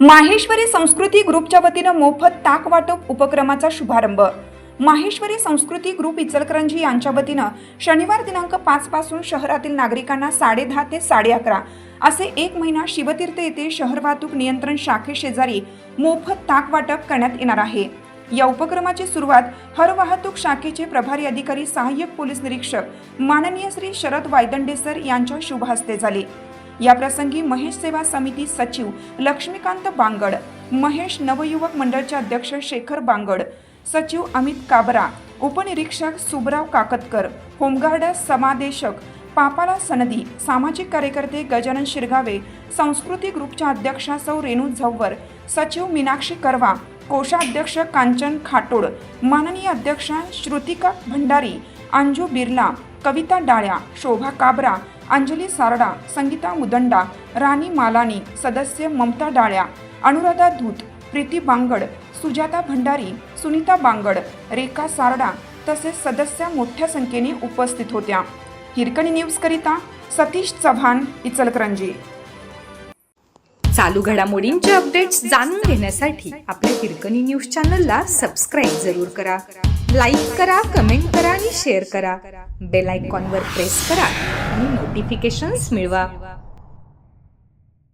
माहेश्वरी संस्कृती ग्रुपच्या वतीनं मोफत ताक वाटप उपक्रमाचा शुभारंभ. माहेश्वरी संस्कृती ग्रुप इचलकरंजी यांच्या वतीनं शनिवार दिनांक पाच पासून शहरातील नागरिकांना साडेदहा ते साडे अकरा असे एक महिना शिवतीर्थ येथे शहर वाहतूक नियंत्रण शाखेशेजारी मोफत ताक वाटप करण्यात येणार आहे. या उपक्रमाची सुरुवात हर वाहतूक शाखेचे प्रभारी अधिकारी सहाय्यक पोलीस निरीक्षक माननीय श्री शरद वायदंडे सर यांच्या शुभ हस्ते झाले. या प्रसंगी महेश सेवा समिती सचिव लक्ष्मीकांत बांगड महेश नवयुवक मंडळचे अध्यक्ष शेखर बांगड सचिव अमित काबरा उपनिरीक्षक सुबराव काकतकर होमगार्ड समादेशक पापाला सनदी सामाजिक कार्यकर्ते गजानन शिरगावे संस्कृती ग्रुपच्या अध्यक्षा सौ रेणू झव्वर सचिव मीनाक्षी करवा कोषाध्यक्ष कांचन खाटोड माननीय अध्यक्षा श्रुतिका भंडारी अंजू बिर्ला कविता डाळ्या शोभा काबरा अंजली सारडा संगीता मुदंडा राणी मालानी सदस्य ममता डाळ्या अनुराधा धूत प्रीती बांगड सुजाता भंडारी सुनीता बांगड रेखा सारडा तसेच सदस्या मोठ्या संख्येने उपस्थित होत्या. हिरकणी न्यूज करिता सतीश चव्हाण इचलकरंजी. चालू घडामोडींचे अपडेट्स जाणून घेण्यासाठी आपल्या हिरकणी न्यूज चॅनलला सबस्क्राईब जरूर करा. लाईक करा कमेंट करा आणि शेअर करा. बेल आयकॉनवर प्रेस करा आणि नोटिफिकेशन्स मिळवा.